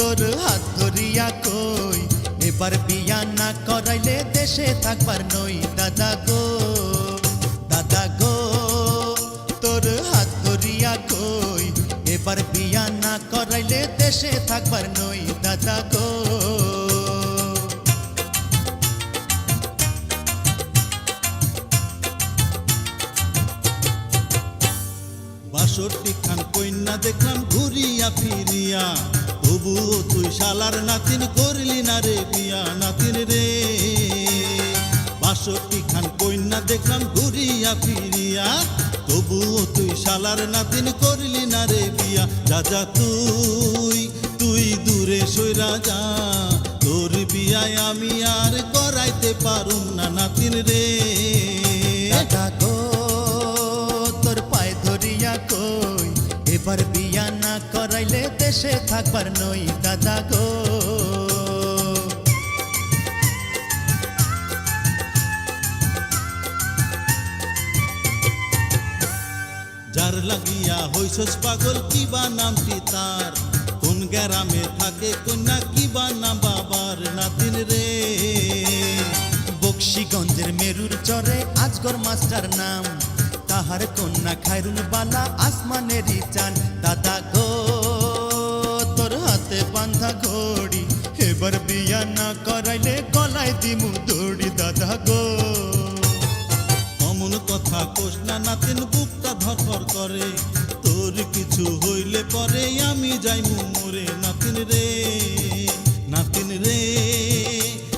তোর হাত ধরিয়া কই? এবার বিয়া না করাইলে দেশে থাকবার নই, দাদা গো দাদা গো। তোর হাত ধরিয়া কই? এবার বিয়া না করাইলে দেশে থাকবার নই, দাদা গো। বাষট্টি খান কন্যা দেখলাম ঘুরিয়া ফিরিয়া। তবুও তুই শালার নাতিন করলি না রে বিয়া নাতিন রে। বাষট্টি খান কন্যা দেখলাম ঘুরিয়া ফিরিয়া। তবুও তুই শালার নাতিন করলি না রে বিয়া। যা যা তুই তুই দূরে সইরা যা। তোর বিয়ায় আমি আর করাইতে পারুম না নাতিন রে। করাইলে দেশে থাকবার নই দাদা গো। যার লাগিয়া হইছস পাগল, কিবা নামটি তার? কোন গ্রামে থাকে কন্যা, কিবা নাম বাবার নাতিন রে? বক্সিগঞ্জের মেরুর চরে আজগর মাস্টার নাম। তাহার কন্যা খায়রুন বালা আসমানেরই চান। ঘড়ি এবার বিয়া না করাইলে গলায় দিমু দড়ি, দাদা গো। অমন কথা কোষ না, নাতিন বুকটা ধরফর করে। তোর কিছু হইলে পরে আমি যাইমু মোরে, নাতিন রে নাতিন রে।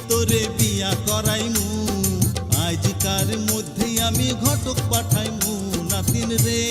তোরে বিয়া করাইমু আজকার মধ্যেই আমি ঘটক পাঠাইমু, নাতিন রে।